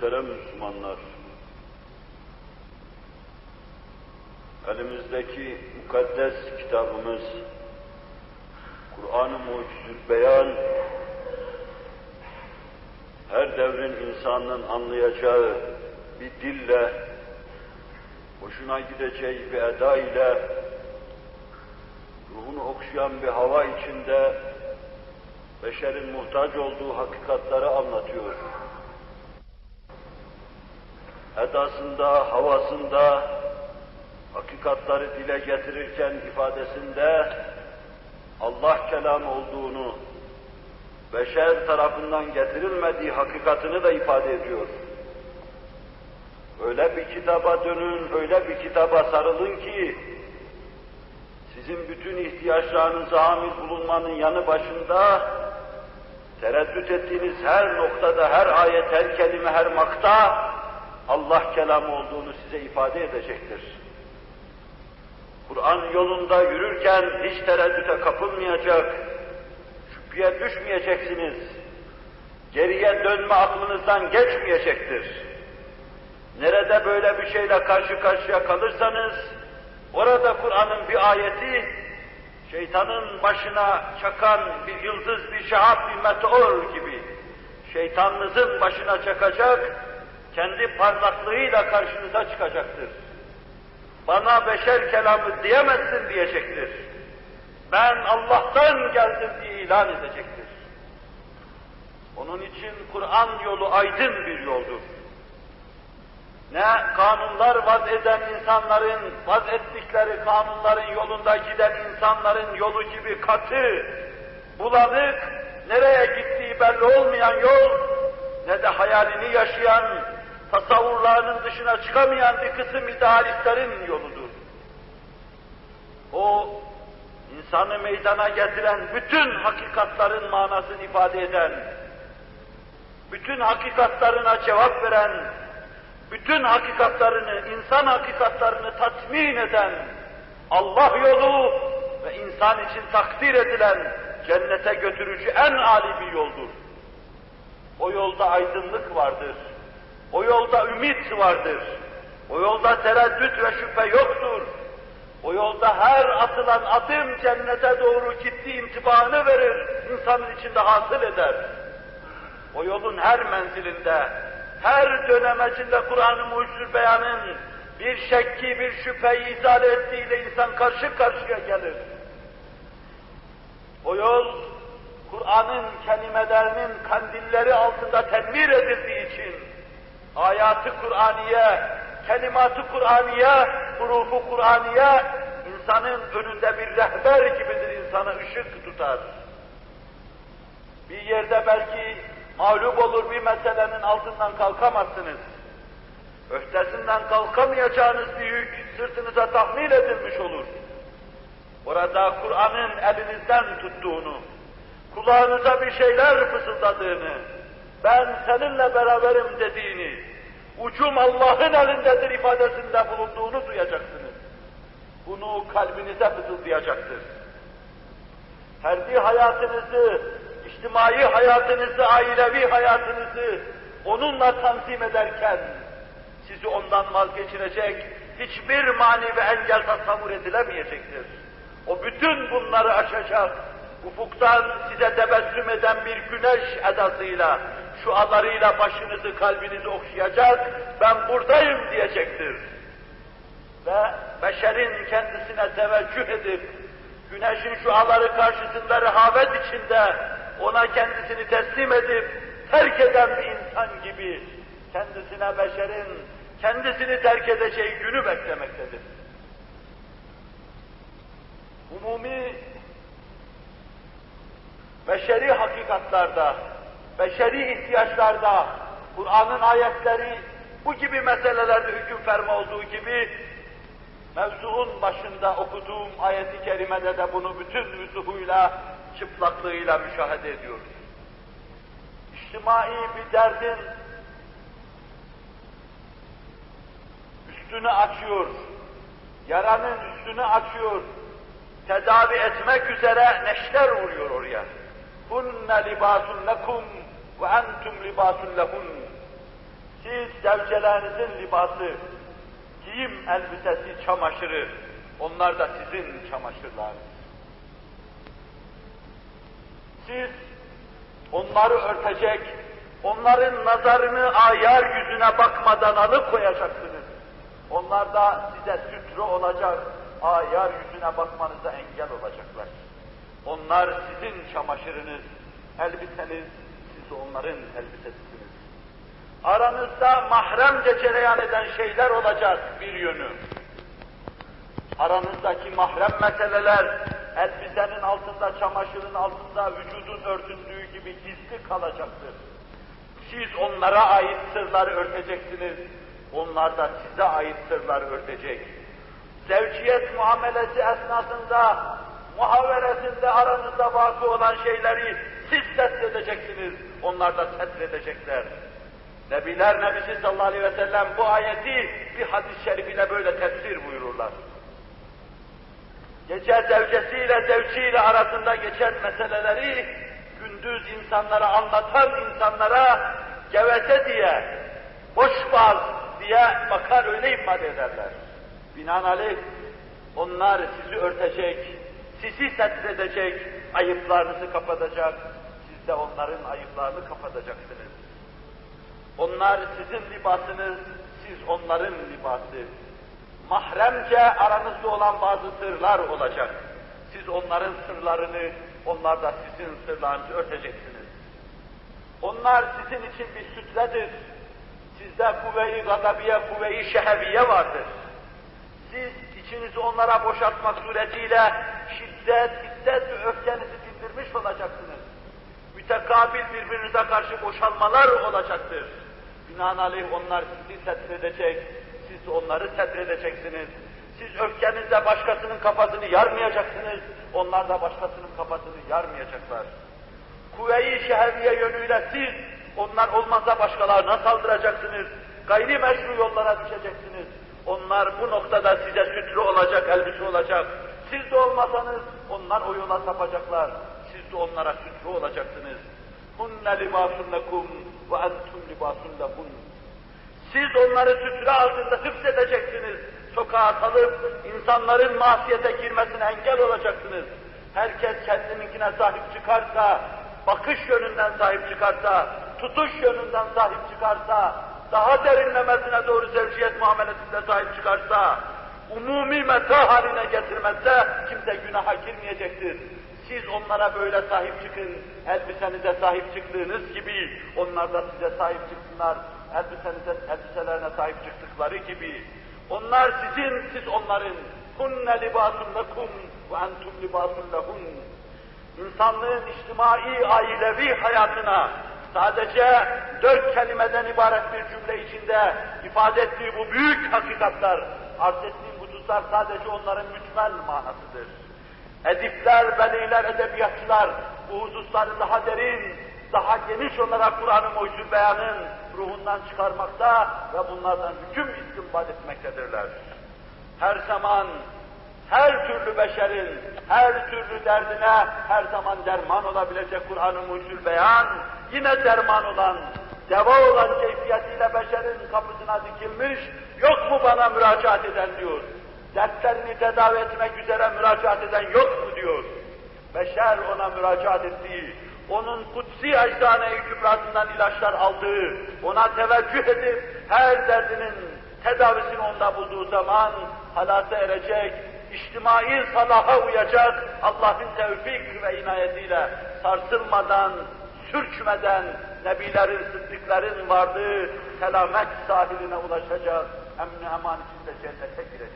Muhterem Müslümanlar, elimizdeki mukaddes kitabımız, Kur'an-ı Mucizül Beyan, her devrin insanın anlayacağı bir dille, hoşuna gideceği bir eda ile, ruhunu okşayan bir hava içinde, beşerin muhtaç olduğu hakikatları anlatıyor. Edasında, havasında, hakikatları dile getirirken ifadesinde Allah kelamı olduğunu, beşer tarafından getirilmediği hakikatını da ifade ediyor. Öyle bir kitaba dönün, öyle bir kitaba sarılın ki, sizin bütün ihtiyaçlarınıza hamil bulunmanın yanı başında, tereddüt ettiğiniz her noktada, her ayet, her kelime, her makta, Allah kelamı olduğunu size ifade edecektir. Kur'an yolunda yürürken hiç tereddüte kapılmayacak, şüpheye düşmeyeceksiniz. Geriye dönme aklınızdan geçmeyecektir. Nerede böyle bir şeyle karşı karşıya kalırsanız, orada Kur'an'ın bir ayeti, şeytanın başına çakan bir yıldız, bir şahap, bir meteor gibi, şeytanınızın başına çakacak, kendi parlaklığıyla karşınıza çıkacaktır. Bana beşer kelamı diyemezsin diyecektir. Ben Allah'tan geldim diye ilan edecektir. Onun için Kur'an yolu aydın bir yoldur. Ne kanunlar vaz eden insanların, vaz ettikleri kanunların yolunda giden insanların yolu gibi katı, bulanık, nereye gittiği belli olmayan yol, ne de hayalini yaşayan, tasavvurlarının dışına çıkamayan bir kısım idealistlerin yoludur. O, insanı meydana getiren bütün hakikatların manasını ifade eden, bütün hakikatlarına cevap veren, bütün hakikatlarını, insan hakikatlarını tatmin eden Allah yolu ve insan için takdir edilen cennete götürücü en âli bir yoldur. O yolda aydınlık vardır. O yolda ümit vardır. O yolda tereddüt ve şüphe yoktur. O yolda her atılan adım cennete doğru gittiği intibahını verir, insanın içinde hasıl eder. O yolun her menzilinde, her dönemecinde Kur'an-ı Mucizül Beyan'ın bir şekki, bir şüpheyi izale ettiğiyle insan karşı karşıya gelir. O yol, Kur'an'ın kelimelerinin kandilleri altında tenvir edildiği için, ayatı Kur'aniye, kelimatı Kur'aniye, hurufu Kur'aniye, insanın önünde bir rehber gibidir, insana ışık tutar. Bir yerde belki mağlup olur bir meselenin altından kalkamazsınız. Öhtesinden kalkamayacağınız bir yük sırtınıza tahmil edilmiş olur. Orada Kur'an'ın elinizden tuttuğunu, kulağınıza bir şeyler fısıldadığını, ben seninle beraberim dediğini, ucum Allah'ın elindedir ifadesinde bulunduğunu duyacaksınız. Bunu kalbinize fısıldayacaktır. Ferdi hayatınızı, içtimai hayatınızı, ailevi hayatınızı onunla tanzim ederken sizi ondan vazgeçirecek hiçbir mani ve engel tasavvur edilemeyecektir. O bütün bunları aşacak, ufuktan size tebessüm eden bir güneş edasıyla, şualarıyla başınızı, kalbinizi okşayacak, ben buradayım diyecektir. Ve beşerin kendisine teveccüh edip, güneşin şuaları karşısında rehavet içinde, ona kendisini teslim edip, terk eden bir insan gibi, kendisine beşerin, kendisini terk edeceği günü beklemektedir. Umumi beşeri hakikatlarda, beşeri ihtiyaçlarda, Kur'an'ın ayetleri bu gibi meselelerde hüküm ferma olduğu gibi, mevzuun başında okuduğum ayeti kerimede de bunu bütün vüzuhuyla, çıplaklığıyla müşahede ediyoruz. İçtimai bir derdin üstünü açıyor, yaranın üstünü açıyor, tedavi etmek üzere neşter vuruyor oraya. Hunne libasun lekum ve entum libasun lehun. Siz zevcelerinizin libası, giyim elbisesi, çamaşırı, onlar da sizin çamaşırlarınız. Siz onları örtecek, onların nazarını ayar yüzüne bakmadan alıkoyacaksınız. Onlar da size sütre olacak, ayar yüzüne bakmanıza engel olacaklar. Onlar sizin çamaşırınız, elbiseniz, siz onların elbisesisiniz. Aranızda mahremce cereyan eden şeyler olacak bir yönü. Aranızdaki mahrem meseleler, elbisenin altında, çamaşırın altında, vücudun örtündüğü gibi gizli kalacaktır. Siz onlara ait sırları örteceksiniz, onlar da size ait sırlar örtecek. Zevciyet muamelesi esnasında, muhaveresinde aranızda vakı olan şeyleri siz setredeceksiniz, onlar da setredecekler. Nebiler Nebisi sallallahu aleyhi ve sellem bu ayeti bir hadis-i şerifiyle böyle tefsir buyururlar. Gece zevcesiyle zevciyle arasında geçen meseleleri gündüz insanlara anlatan insanlara geveze diye, boş baz diye bakar öyle ifade ederler. Binaenaleyh onlar sizi örtecek, sizi setredecek, ayıplarınızı kapatacak, siz de onların ayıplarını kapatacaksınız. Onlar sizin libasınız, siz onların libası. Mahremce aranızda olan bazı sırlar olacak. Siz onların sırlarını, onlar da sizin sırlarınızı örteceksiniz. Onlar sizin için bir sütredir. Sizde kuvve-i gadabiye, kuvve-i şeheviye vardır. Siz içinizi onlara boşaltmak suretiyle şiddet, şiddet ve öfkenizi dindirmiş olacaksınız. Mütekabil birbirinize karşı boşalmalar olacaktır. Binaenaleyh onlar sizi setredecek, siz onları setredeceksiniz. Siz öfkenizle başkasının kafasını yarmayacaksınız, onlar da başkasının kafasını yarmayacaklar. Kuvve-i şehriye yönüyle siz, onlar olmazsa başkalarına saldıracaksınız, gayri meşru yollara düşeceksiniz. Onlar bu noktada size sütre olacak, elbise olacak. Siz de olmasanız onlar o yola sapacaklar. Siz de onlara sütre olacaksınız. Hunne libasun lekum ve entum libasun lehun. Siz onları sütre altında hıfzedeceksiniz. Sokağa salıp insanların masiyete girmesine engel olacaksınız. Herkes kendininkine sahip çıkarsa, bakış yönünden sahip çıkarsa, tutuş yönünden sahip çıkarsa, daha derinlemesine doğru zevciyet muamelesinde sahip çıkarsa, umumi meta haline getirmezse kimse günaha girmeyecektir. Siz onlara böyle sahip çıkın, elbisenize sahip çıktığınız gibi onlar da size sahip çıksınlar, elbisenize, elbiselerine sahip çıktıkları gibi. Onlar sizin, siz onların. Hunne libasun lekum ve entum libasun lehun. İnsanlığın içtimai, ailevi hayatına sadece dört kelimeden ibaret bir cümle içinde ifade ettiği bu büyük hakikatler, arz ettiğim hususlar sadece onların mücmel manasıdır. Edipler, veliler, edebiyatçılar bu hususları daha derin, daha geniş olarak Kur'an-ı Beyan'ın ruhundan çıkarmakta ve bunlardan hüküm istinbat etmektedirler. Her zaman her türlü beşerin, her türlü derdine her zaman derman olabilecek Kur'an-ı Beyan, yine derman olan, deva olan keyfiyetiyle beşerin kapısına dikilmiş, yok mu bana müracaat eden diyor. Dertlerini tedavi etmek üzere müracaat eden yok mu diyor. Beşer ona müracaat ettiği, onun kutsi eczane-i kübrasından ilaçlar aldığı, ona teveccüh edip her derdinin tedavisini onda bulduğu zaman halata erecek, içtimai salaha uyacak, Allah'ın tevfik ve inayetiyle sarsılmadan, sürçmeden, nebilerin, sıddıkların vardığı selamet sahiline ulaşacak, emni eman içinde cennete girecek.